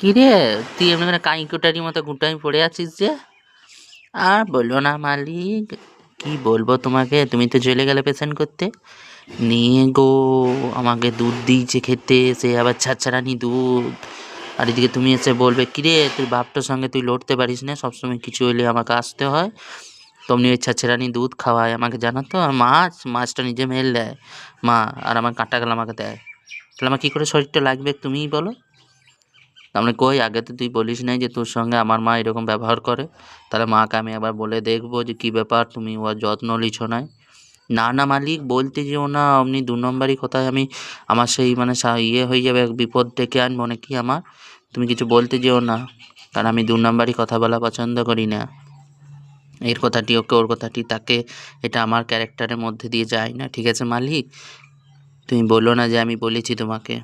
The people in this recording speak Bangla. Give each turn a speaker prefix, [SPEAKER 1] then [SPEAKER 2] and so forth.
[SPEAKER 1] কিরে তুই এমনি করে কাঁই কুটারির মতো গুটাই পড়ে আছিস যে। আর বলো না মালিক, কি বলব তোমাকে? তুমি তো চলে গেলে পেশেন্ট করতে। নিয়ে গো, আমাকে দুধ দিয়েছে খেতে, সে আবার ছাড়ছাড়ানি দুধ। আর এদিকে তুমি এসে বলবে কিরে তুই বাপটার সঙ্গে তুই লড়তে পারিস না, সবসময় কিছু হলে আমাকে আসতে হয়। তমনি ওই ছাড়ছাড়ানি দুধ খাওয়ায় আমাকে, জানো তো? আর মাছ, মাছটা নিজে মেল দেয়। মা, আর আমার কাঁটা গেল আমাকে দেয়। তাহলে আমার কী করে শরীরটা লাগবে, তুমিই বলো। তারপরে কই, আগে তো তুই বলিস নাই যে তোর সঙ্গে আমার মা এরকম ব্যবহার করে। তাহলে মাকে আমি আবার বলে দেখব যে কী ব্যাপার, তুমি ওর যত্ন লিছো নাই। না না মালিক, বলতে যেও না আপনি দু নম্বরই কোথায় আমি আমার সেই মানে ইয়ে হয়ে যাবে বিপদ ডেকে আনব নাকি আমার? তুমি কিছু বলতে যেও না, কারণ আমি দু নম্বরই কথা বলা পছন্দ করি না। এর কথাটি ওকে, ওর কথাটি তাকে, এটা আমার ক্যারেক্টারের মধ্যে দিয়ে যায় না, ঠিক আছে মালিক? তুমি বলো না যে আমি বলেছি তোমাকে।